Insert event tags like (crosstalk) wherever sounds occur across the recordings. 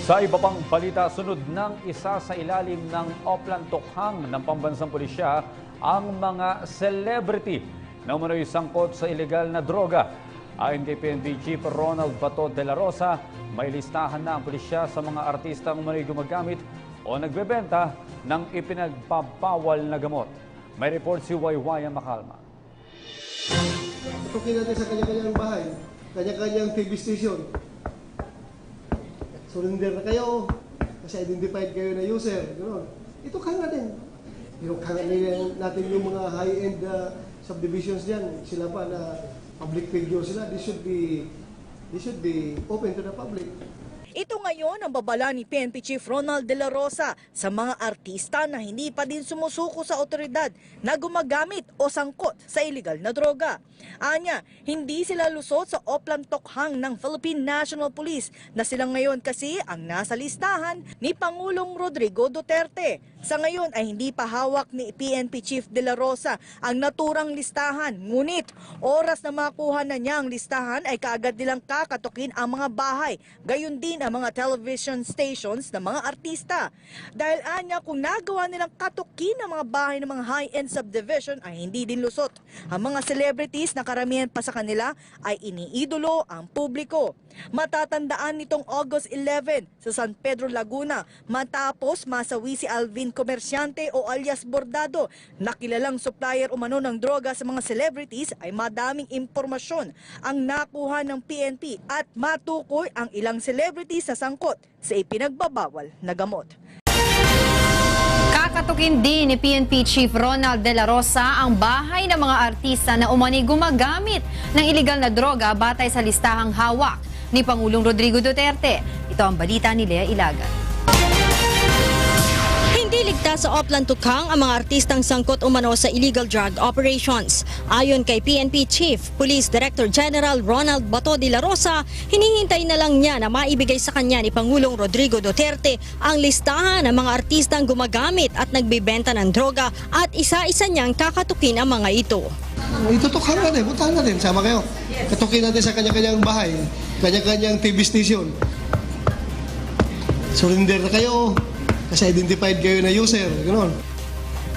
Sa iba pang balita, sunod ng isa sa ilalim ng Oplan Tokhang ng pambansang pulisya ang mga celebrity na umano'y sangkot sa ilegal na droga. Ayon kay PNP Chief Ronald Bato de la Rosa, may listahan na ang pulisya sa mga artistang umano'y gumagamit o nagbebenta ng ipinagpapawal na gamot. May report si Waywayan Makalma. Tutukin natin sa kanya-kanyang bahay, kanya-kanyang TV station. Surrender na kayo kasi identified kayo na user. Ganoon. Ito ka na din. Yung kanga nila- natin yung mga high-end uh, subdivisions diyan, sila pa na public figure sila, they should be they should be open to the public. Ito ngayon ang babala ni PNP Chief Ronald De La Rosa sa mga artista na hindi pa din sumusuko sa otoridad na gumagamit o sangkot sa illegal na droga. Anya, hindi sila lusot sa Oplan Tokhang ng Philippine National Police na sila ngayon kasi ang nasa listahan ni Pangulong Rodrigo Duterte. Sa ngayon ay hindi pa hawak ni PNP Chief De La Rosa ang naturang listahan. Ngunit oras na makuha na niya ang listahan ay kaagad nilang kakatukin ang mga bahay. Gayon din ang mga television stations ng mga artista. Dahil anya kung nagawa nilang katukin ang mga bahay ng mga high-end subdivision ay hindi din lusot. Ang mga celebrities na karamihan pa sa kanila ay iniidolo ang publiko. Matatandaan nitong August 11 sa San Pedro, Laguna matapos masawi si Alvin Comerciante o alias Bordado na kilalang supplier umano ng droga sa mga celebrities ay madaming impormasyon ang nakuha ng PNP at matukoy ang ilang celebrities sa sangkot sa ipinagbabawal na gamot. Kakatukin din ni PNP Chief Ronald De La Rosa ang bahay ng mga artista na umani gumagamit ng iligal na droga batay sa listahang hawak ni Pangulong Rodrigo Duterte. Ito ang balita ni Lea Ilagan. Hindi ligtas sa Oplan Tukhang ang mga artistang sangkot umano sa illegal drug operations. Ayon kay PNP Chief Police Director General Ronald Bato de la Rosa, hinihintay na lang niya na maibigay sa kanya ni Pangulong Rodrigo Duterte ang listahan ng mga artistang gumagamit at nagbibenta ng droga at isa-isa niyang kakatukin ang mga ito. Itutukan natin, puntahan natin, sama kayo. Katukin natin sa kanya-kanyang bahay, kanya-kanyang TV station. Surrender na kayo kasi identified kayo na user. Ganoon.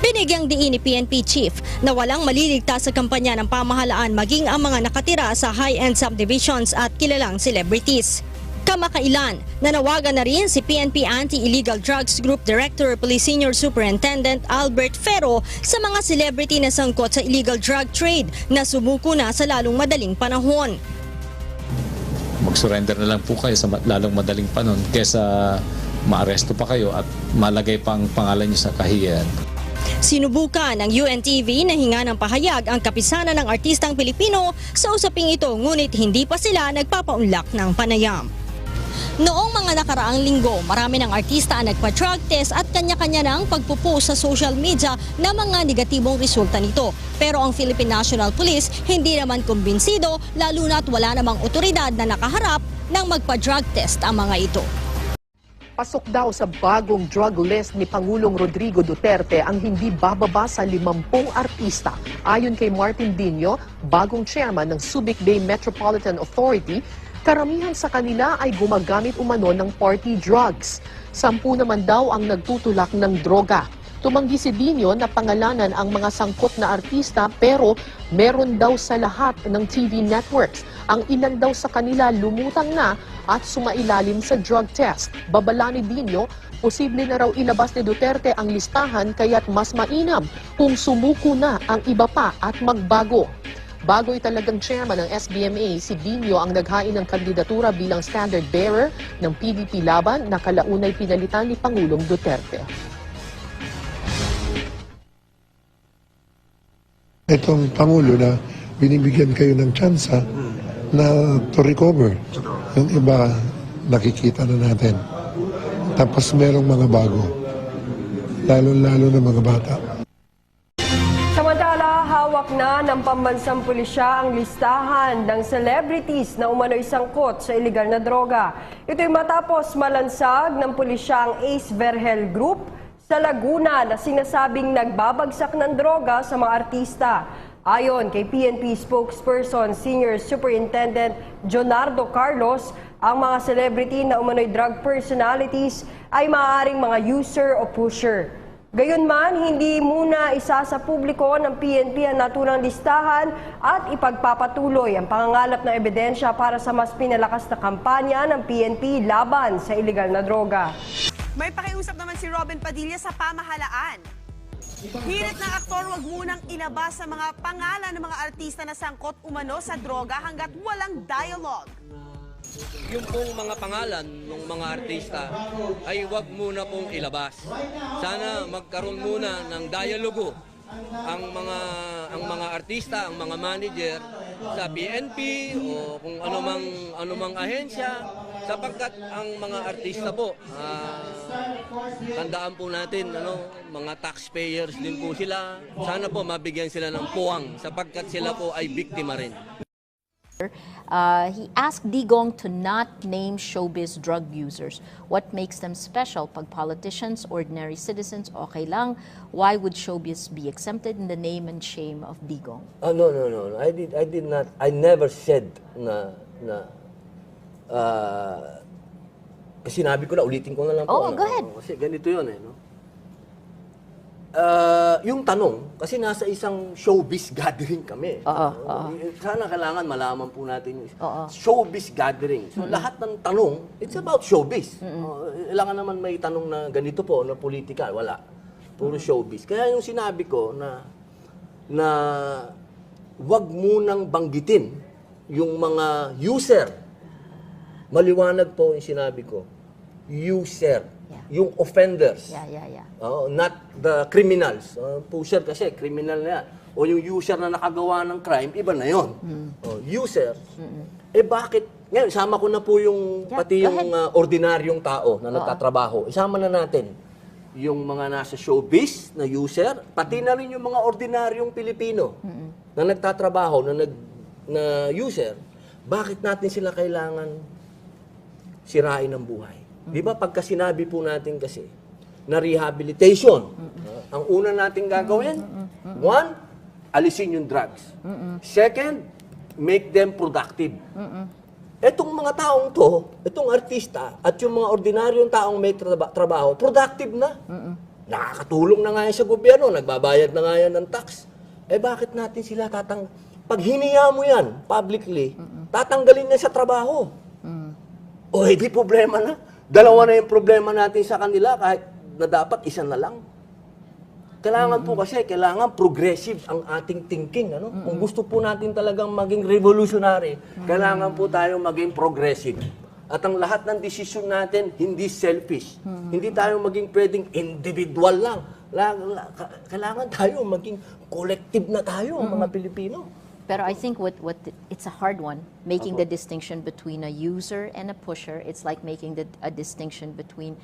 Binigyang diin ni PNP Chief na walang maliligtas sa kampanya ng pamahalaan maging ang mga nakatira sa high-end subdivisions at kilalang celebrities. Kamakailan, nanawagan na rin si PNP Anti-Illegal Drugs Group Director Police Senior Superintendent Albert Ferro sa mga celebrity na sangkot sa illegal drug trade na sumuko na sa lalong madaling panahon. mag-surrender na lang po kayo sa lalong madaling panon kesa maaresto pa kayo at malagay pang pangalan niyo sa kahiyan. Sinubukan ng UNTV na hinga ng pahayag ang kapisanan ng artistang Pilipino sa usaping ito ngunit hindi pa sila nagpapaunlak ng panayam. Noong mga nakaraang linggo, marami ng artista ang nagpa-drug test at kanya-kanya ng pagpupost sa social media na mga negatibong resulta nito. Pero ang Philippine National Police hindi naman kumbinsido lalo na't wala namang otoridad na nakaharap ng magpa-drug test ang mga ito. Pasok daw sa bagong drug list ni Pangulong Rodrigo Duterte ang hindi bababa sa 50 artista. Ayon kay Martin Dino, bagong chairman ng Subic Bay Metropolitan Authority, karamihan sa kanila ay gumagamit umano ng party drugs. Sampu naman daw ang nagtutulak ng droga. Tumanggi si Dino na pangalanan ang mga sangkot na artista pero meron daw sa lahat ng TV networks. Ang ilan daw sa kanila lumutang na at sumailalim sa drug test. Babala ni Dino, posible na raw ilabas ni Duterte ang listahan kaya't mas mainam kung sumuko na ang iba pa at magbago. Bago'y talagang chairman ng SBMA, si Dino ang naghain ng kandidatura bilang standard bearer ng PDP laban na kalaunay pinalitan ni Pangulong Duterte. Itong Pangulo na binibigyan kayo ng tsansa na to recover. Yung iba, nakikita na natin. Tapos merong mga bago. Lalo-lalo na mga bata. Samantala, hawak na ng pambansang pulisya ang listahan ng celebrities na umano'y sangkot sa iligal na droga. Ito'y matapos malansag ng pulisya ang Ace Verhel Group sa Laguna na sinasabing nagbabagsak ng droga sa mga artista. Ayon kay PNP spokesperson Senior Superintendent Jonardo Carlos, Ang mga celebrity na umano'y drug personalities ay maaaring mga user o pusher. Gayunman, hindi muna isa sa publiko ng PNP ang naturang listahan at ipagpapatuloy ang pangangalap ng ebidensya para sa mas pinalakas na kampanya ng PNP laban sa illegal na droga. May pakiusap naman si Robin Padilla sa pamahalaan. Hirit ng aktor wag munang ilabas sa mga pangalan ng mga artista na sangkot umano sa droga hanggat walang dialogue. yung pong mga pangalan ng mga artista ay wag muna pong ilabas. Sana magkaroon muna ng dialogo ang mga ang mga artista, ang mga manager sa PNP o kung anumang anumang ahensya sapagkat ang mga artista po ah, tandaan po natin ano mga taxpayers din po sila sana po mabigyan sila ng puwang sapagkat sila po ay biktima rin Uh, he asked Digong to not name showbiz drug users. What makes them special? Pag politicians, ordinary citizens, okay lang. Why would showbiz be exempted in the name and shame of Digong? Oh no no no no. I did I did not I never said na na uh, kasi sinabi ko na ulitin ko na lang po. Oh, ano, go ahead. oh, Kasi ganito 'yun eh, no. Ah, yung tanong, kasi nasa isang showbiz (laughs) gathering kami. Oo, No? Sana kailangan malaman po natin yung Oo. showbiz gathering. So lahat ng tanong, it's about showbiz. Oh, kailangan naman may tanong na ganito po, na political. Wala. Puro showbiz. Kaya yung sinabi ko na na wag munang banggitin yung mga user. Maliwanag po yung sinabi ko. User. Yeah. Yung offenders. Yeah, yeah, yeah. Oh, not the criminals. Uh, pusher kasi, criminal na yan. O yung user na nakagawa ng crime, iba na yon. Oh, user. Eh bakit? Ngayon, sama ko na po yung, Yeah, pati yung uh, ordinaryong tao na nagtatrabaho. Isama na natin yung mga nasa showbiz na user, pati na rin yung mga ordinaryong Pilipino na nagtatrabaho, na, nag, na user. Bakit natin sila kailangan sirain ang buhay. Di ba pagka sinabi po natin kasi na rehabilitation, uh, ang una nating gagawin, one, alisin yung drugs. Second, make them productive. Etong mga taong to, itong artista at yung mga ordinaryong taong may traba- trabaho, productive na. Nakakatulong na nga yan sa gobyerno, nagbabayad na nga yan ng tax. Eh bakit natin sila tatang... Pag hiniya mo yan publicly, tatanggalin niya sa trabaho. O hindi problema na. Dalawa na yung problema natin sa kanila kahit na dapat isa na lang. Kailangan po kasi, kailangan progressive ang ating thinking. Ano? Kung gusto po natin talagang maging revolutionary, kailangan po tayo maging progressive. At ang lahat ng desisyon natin, hindi selfish. Hindi tayo maging pwedeng individual lang. La- la- ka- Kailangan tayo maging collective na tayo, mga Pilipino. Pero I think what, what it's a hard one, making the distinction between a user and a pusher. It's like making the, a distinction between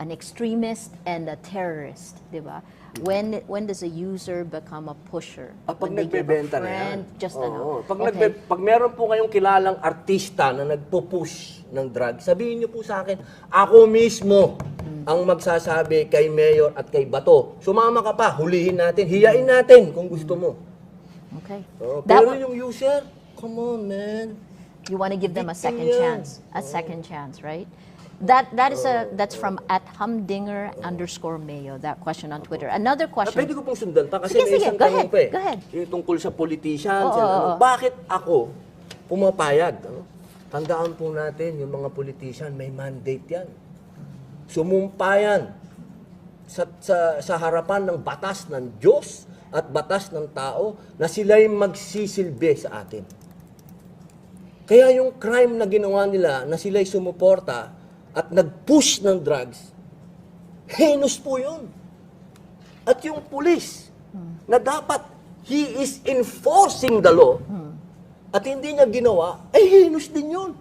an extremist and a terrorist, di ba? When when does a user become a pusher? Ah, pag When they give a nagbebenta na yan. friend, Just Oo. ano? Pag, okay. nagbe- pag meron po kayong kilalang artista na nagpo-push ng drug, sabihin niyo po sa akin, ako mismo ang magsasabi kay Mayor at kay Bato. Sumama ka pa, hulihin natin, hiyain natin kung gusto mo. Okay. Oo, That pero one- yung user, come on man. You want to give them a Victim second yan. chance, a second chance, right? That that is a that's from at humdinger underscore mayo. That question on Twitter. Another Ah, question. pwede ko pong sundan pa kasi Sige, may sige, isang go tanong ahead, pa eh. go ahead. Yung tungkol sa politicians. Oo, oo, ano. oo. Bakit ako pumapayag? Ano? Tandaan po natin, yung mga politician, may mandate yan. Sumumpa yan sa, sa, sa harapan ng batas ng Diyos at batas ng tao na sila'y magsisilbi sa atin. Kaya yung crime na ginawa nila na sila'y sumuporta at nag-push ng drugs, heinous po yun. At yung pulis, na dapat he is enforcing the law, at hindi niya ginawa, ay heinous din yun.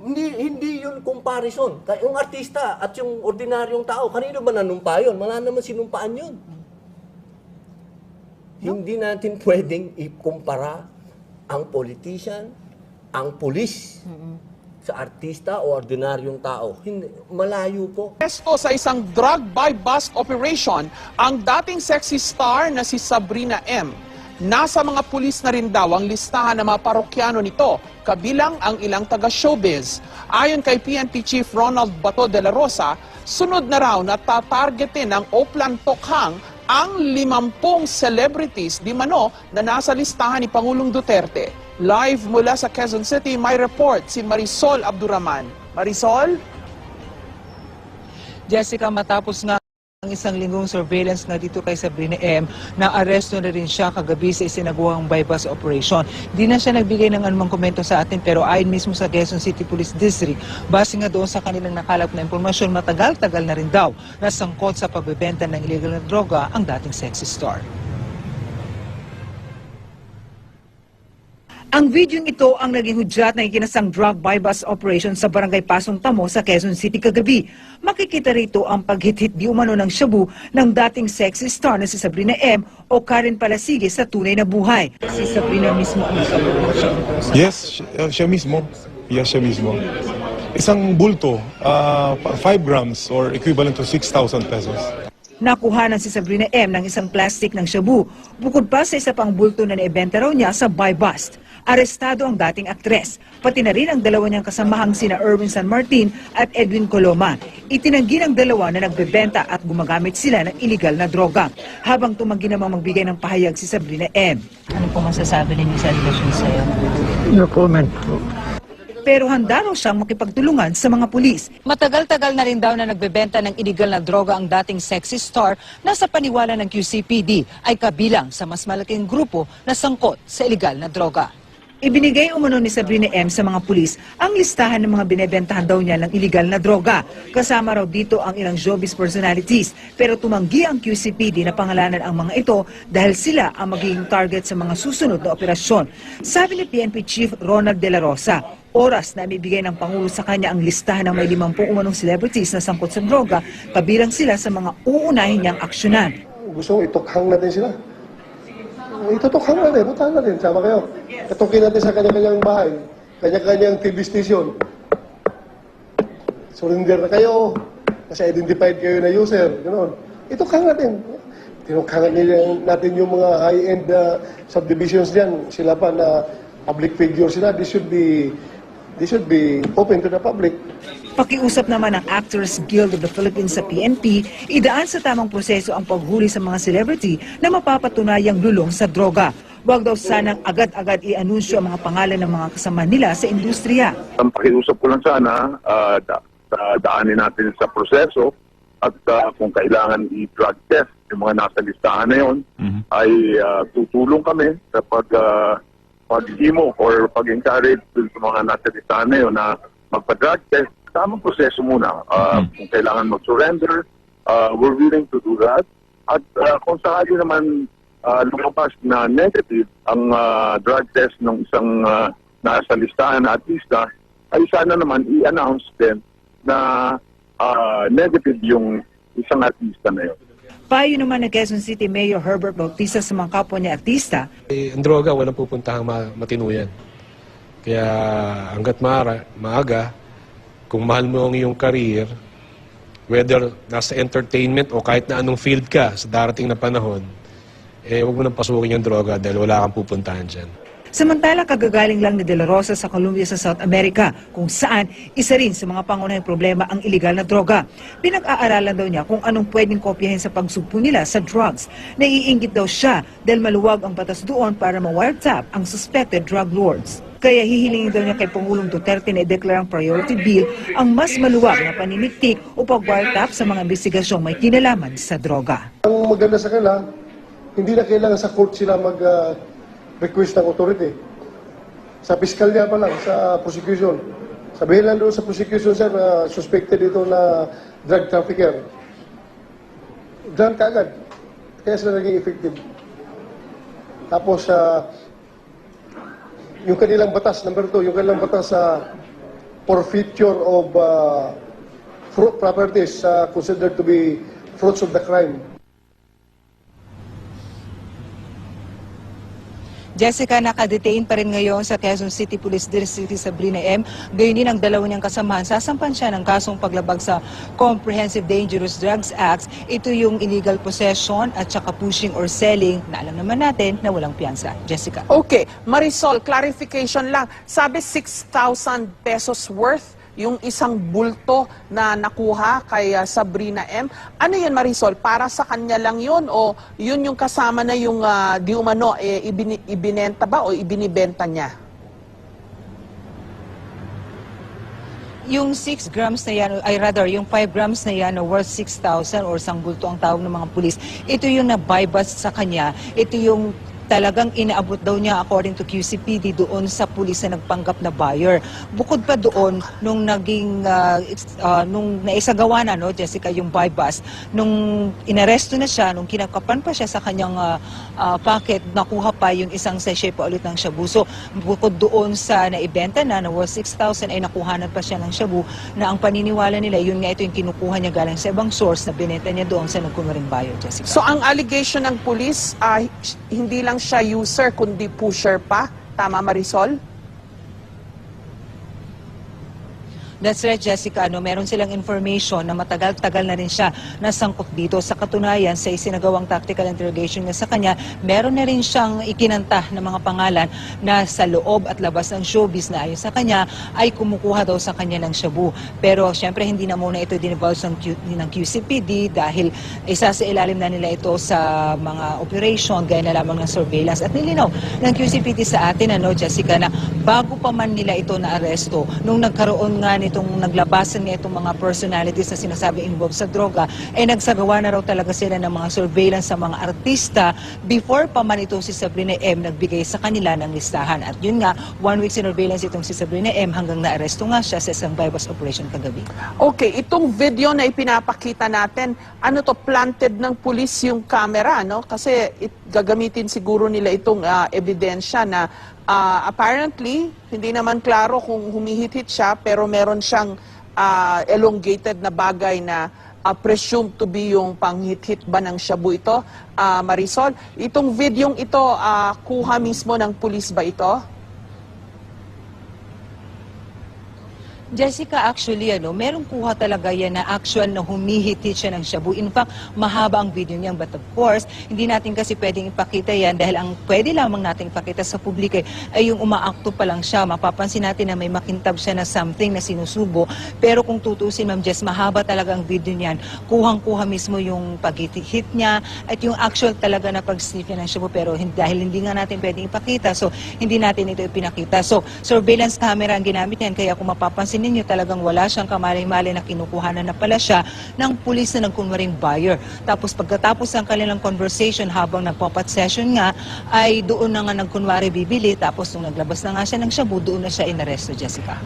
Hindi, hindi yun comparison. Yung artista at yung ordinaryong tao, kanino ba nanumpa yun? Wala naman sinumpaan yun. Hindi natin pwedeng ikumpara ang politician, ang pulis, sa artista o ordinaryong tao. Hindi, malayo po. Pesto sa isang drug buy bust operation ang dating sexy star na si Sabrina M. Nasa mga pulis na rin daw ang listahan ng mga parokyano nito, kabilang ang ilang taga-showbiz. Ayon kay PNP Chief Ronald Bato de la Rosa, sunod na raw na tatargetin ng Oplan Tokhang ang 50 celebrities di mano na nasa listahan ni Pangulong Duterte. Live mula sa Quezon City, may report si Marisol Abduraman. Marisol? Jessica, matapos nga ang isang linggong surveillance na dito kay Sabrina M, na aresto na rin siya kagabi sa isinagawang bypass operation. Di na siya nagbigay ng anumang komento sa atin pero ayon mismo sa Quezon City Police District, base nga doon sa kanilang nakalap na impormasyon, matagal-tagal na rin daw na sangkot sa pagbebenta ng illegal na droga ang dating sexy star. Ang video ito ang naging hudyat na ikinasang drug bypass operation sa barangay Pasong Tamo sa Quezon City kagabi. Makikita rito ang paghit-hit di umano ng shabu ng dating sexy star na si Sabrina M o Karen Palasige sa tunay na buhay. Si Sabrina mismo ang. Yes, siya, siya mismo. Yes, siya mismo. Isang bulto, 5 grams or equivalent to 6,000 pesos. Nakuha si Sabrina M ng isang plastic ng shabu. Bukod pa sa isa pang bulto na naibenta raw niya sa buy bust. Arestado ang dating aktres, pati na rin ang dalawa niyang kasamahang sina Erwin San Martin at Edwin Coloma. Itinanggi ng dalawa na nagbebenta at gumagamit sila ng iligal na droga. Habang tumanggi namang magbigay ng pahayag si Sabrina M. Ano po masasabi ninyo sa relasyon sa'yo? No comment. pero handa raw siyang makipagtulungan sa mga pulis. Matagal-tagal na rin daw na nagbebenta ng illegal na droga ang dating sexy star na sa paniwala ng QCPD ay kabilang sa mas malaking grupo na sangkot sa illegal na droga. Ibinigay umano ni Sabrina M sa mga pulis ang listahan ng mga binebentahan daw niya ng illegal na droga. Kasama raw dito ang ilang showbiz personalities pero tumanggi ang QCPD na pangalanan ang mga ito dahil sila ang magiging target sa mga susunod na operasyon. Sabi ni PNP Chief Ronald De La Rosa, oras na ibibigay ng Pangulo sa kanya ang listahan ng may limampung umanong celebrities na sangkot sa droga, kabilang sila sa mga uunahin niyang aksyonan. Gusto ko itukhang natin sila. Itutukhang natin, puntahan natin, sama kayo. Katukin natin sa kanya-kanyang bahay, kanya-kanyang TV station. Surrender na kayo, kasi identified kayo na user, gano'n. Itukhang natin. Tinukhangan nila- natin yung mga high-end uh, subdivisions diyan. Sila pa na public figure sila. This should be, this should be open to the public. Pakiusap naman ng Actors Guild of the Philippines sa PNP, idaan sa tamang proseso ang paghuli sa mga celebrity na mapapatunayang lulong sa droga. Huwag daw sanang agad-agad i-anunsyo ang mga pangalan ng mga kasama nila sa industriya. Ang pakiusap ko lang sana, ah, da- da- daanin natin sa proseso at ah, kung kailangan i-drug test yung mga nasa listahan na yon, ay ah, tutulong kami sa pag, pag-imo or pag-encourage sa mga nasa listahan na na magpa-drug test. Tamang proseso muna. Ah, Kung kailangan mag-surrender, ah, we're willing to do that. At ah, kung sakali naman ah, lumabas na negative ang ah, drug test ng isang ah, nasa listahan na artista, ay sana naman i-announce din na ah, negative yung isang artista na yun. Payo naman ng Quezon City Mayor Herbert Bautista sa mga kapwa niya artista, Eh, ang droga, walang pupuntahang ma- matinuyan. Kaya hanggat maara, maaga, kung mahal mo ang iyong career, whether nasa entertainment o kahit na anong field ka sa darating na panahon, eh huwag mo nang pasukin yung droga dahil wala kang pupuntahan dyan. Samantala, kagagaling lang ni De La Rosa sa Colombia sa South America, kung saan isa rin sa mga pangunahing problema ang illegal na droga. Pinag-aaralan daw niya kung anong pwedeng kopyahin sa pagsugpo nila sa drugs. Naiingit daw siya dahil maluwag ang batas doon para ma-wiretap ang suspected drug lords. Kaya hihilingin daw niya kay Pangulong Duterte na ideklarang priority bill ang mas maluwag na paniniktik o pag-wiretap sa mga investigasyong may kinalaman sa droga. Ang maganda sa kanila, hindi na kailangan sa court sila mag-request ng authority. Sa piskalya pa lang, sa prosecution. Sabihin lang doon sa prosecution, sir, na suspected ito na drug trafficker. Done kaagad. Kaya sila naging effective. Tapos, sa yung kanilang batas, number two, yung kanilang batas sa forfeiture of uh, fruit properties uh, considered to be fruits of the crime. Jessica, nakadetain pa rin ngayon sa Quezon City Police District si Sabrina M. Gayon din ang dalawa niyang kasamahan. Sasampan siya ng kasong paglabag sa Comprehensive Dangerous Drugs Act. Ito yung illegal possession at saka pushing or selling na alam naman natin na walang piyansa. Jessica. Okay, Marisol, clarification lang. Sabi 6,000 pesos worth yung isang bulto na nakuha kay ah, Sabrina M. Ano yun Marisol? Para sa kanya lang yun o yun yung kasama na yung ah, di umano eh, ibini- ibinenta ba o ibinibenta niya? Yung 6 grams na yan, ay rather, yung 5 grams na yan worth 6,000 or isang bulto ang tawag ng mga pulis, ito yung na-bypass sa kanya. Ito yung talagang inaabot daw niya according to QCPD doon sa pulis na nagpanggap na buyer. Bukod pa doon, nung naging, it's- ah, nung naisagawa na, no, Jessica, yung bypass, nung inaresto na siya, nung kinakapan pa siya sa kanyang ah, ah, pocket, nakuha pa yung isang sachet pa ulit ng shabu. So, bukod doon sa naibenta na, na worth 6,000, ay nakuhanan pa siya ng shabu na ang paniniwala nila, yun nga ito yung kinukuha niya galing sa ibang source na binenta niya doon sa nagkumaring buyer, Jessica. So ang allegation ng pulis, ah, hindi lang siya user kundi pusher pa. Tama Marisol? That's right, Jessica. Ano, meron silang information na matagal-tagal na rin siya nasangkot dito. Sa katunayan, sa isinagawang tactical interrogation niya sa kanya, meron na rin siyang ikinanta ng mga pangalan na sa loob at labas ng showbiz na ayon sa kanya ay kumukuha daw sa kanya ng shabu. Pero syempre hindi na muna ito dinivulge ng, Q, ng QCPD dahil isa sa ilalim na nila ito sa mga operation gaya na lamang ng surveillance. At nilinaw ng QCPD sa atin, ano, Jessica, na bago pa man nila ito na aresto, nung nagkaroon nga nitong naglabasan nga itong mga personalities na sinasabi involved sa droga, ay nagsagawa na raw talaga sila ng mga surveillance sa mga artista before pa man ito si Sabrina M nagbigay sa kanila ng listahan. At yun nga, one week surveillance itong si Sabrina M hanggang naaresto nga siya sa isang bypass operation kagabi. Okay, itong video na ipinapakita natin, ano to, planted ng pulis yung camera, no? Kasi it, gagamitin siguro nila itong ah, ebidensya na ah, apparently, hindi naman klaro kung humihit-hit siya, pero meron siyang ah, elongated na bagay na ah, presumed to be yung panghit-hit ba ng shabu ito, Ah, Marisol. Itong videong ito, ah, kuha mismo ng pulis ba ito? Jessica, actually, ano, merong kuha talaga yan na actual na humihiti siya ng shabu. In fact, mahaba ang video niyan. But of course, hindi natin kasi pwedeng ipakita yan dahil ang pwede lamang natin ipakita sa publiko ay yung umaakto pa lang siya. Mapapansin natin na may makintab siya na something na sinusubo. Pero kung tutusin, Ma'am Jess, mahaba talaga ang video niyan. Kuhang-kuha mismo yung pag-hit niya at yung actual talaga na pag-sniff niya ng shabu. Pero hin- dahil hindi nga natin pwedeng ipakita, so hindi natin ito ipinakita. So, surveillance camera ang ginamit niyan. Kaya kung mapapansin ninyo, talagang wala siyang kamalay-malay na kinukuhanan na pala siya ng pulis na nagkunwaring buyer. Tapos pagkatapos ng kanilang conversation habang nagpapat session nga, ay doon na nga nagkunwari bibili. Tapos nung naglabas na nga siya ng shabu, doon na siya inaresto, Jessica.